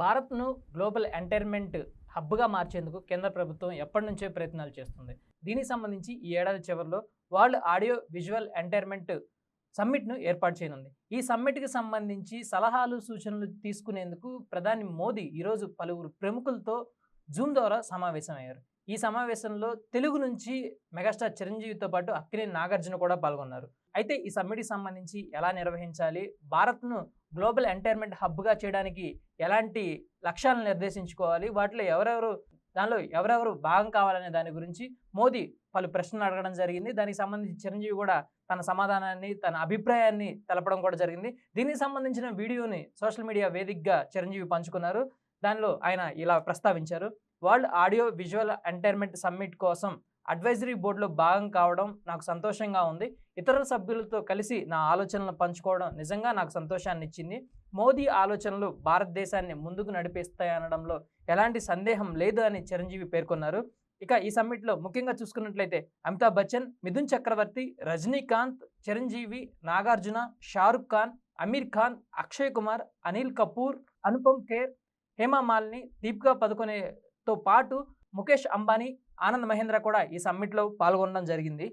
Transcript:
భారత్ను global entertainment హబ్గా మార్చేందుకు కేంద్ర ప్రభుత్వం ఎప్పటి నుంచే ప్రయత్నాలు చేస్తుంది. దీనికి సంబంధించి ఈ ఏడాది చివరిలో వరల్డ్ ఆడియో విజువల్ ఎంటర్టైన్మెంట్ సమ్మిట్ను ఏర్పాటు చేయనుంది. ఈ సమ్మిట్కి సంబంధించి సలహాలు సూచనలు తీసుకునేందుకు ప్రధాని మోదీ ఈరోజు పలువురు ప్రముఖులతో జూమ్ ద్వారా సమావేశమయ్యారు. ఈ సమావేశంలో తెలుగు నుంచి మెగాస్టార్ చిరంజీవితో పాటు అక్కినేని నాగార్జున కూడా పాల్గొన్నారు. అయితే ఈ సమ్మిట్కి సంబంధించి ఎలా నిర్వహించాలి? భారత్ను గ్లోబల్ ఎంటర్టైన్మెంట్ హబ్గా చేయడానికి ఎలాంటి లక్ష్యాలను నిర్దేశించుకోవాలి? వాటిలో ఎవరెవరు దానిలో ఎవరెవరు భాగం కావాలనే దాని గురించి మోదీ పలు ప్రశ్నలు అడగడం జరిగింది. దానికి సంబంధించి చిరంజీవి కూడా తన సమాధానాన్ని తన అభిప్రాయాన్ని తెలపడం కూడా జరిగింది. దీనికి సంబంధించిన వీడియోని సోషల్ మీడియా వేదికగా చిరంజీవి పంచుకున్నారు. దానిలో ఆయన ఇలా ప్రస్తావించారు. World audio visual entertainment summit కోసం అడ్వైజరీ బోర్డులో భాగం కావడం నాకు సంతోషంగా ఉంది. ఇతర సభ్యులతో కలిసి నా ఆలోచనలు పంచుకోవడం నిజంగా నాకు సంతోషాన్ని ఇచ్చింది. మోదీ ఆలోచనలు భారతదేశాన్ని ముందుకు నడిపిస్తాయనడంలో ఎలాంటి సందేహం లేదు అని చిరంజీవి పేర్కొన్నారు. ఇక ఈ సమ్మిట్లో ముఖ్యంగా చూసుకున్నట్లయితే అమితాబ్ బచ్చన్ మిథున్ చక్రవర్తి రజనీకాంత్ చిరంజీవి నాగార్జున షారుఖ్ ఖాన్ అమీర్ ఖాన్ అక్షయ్ కుమార్ అనిల్ కపూర్ అనుపమ్ ఖేర్ హేమా మాలిని దీపికా తో పాటు ముఖేష్ అంబానీ ఆనంద్ మహేంద్ర కూడా ఈ సమ్మిట్లో పాల్గొనడం జరిగింది.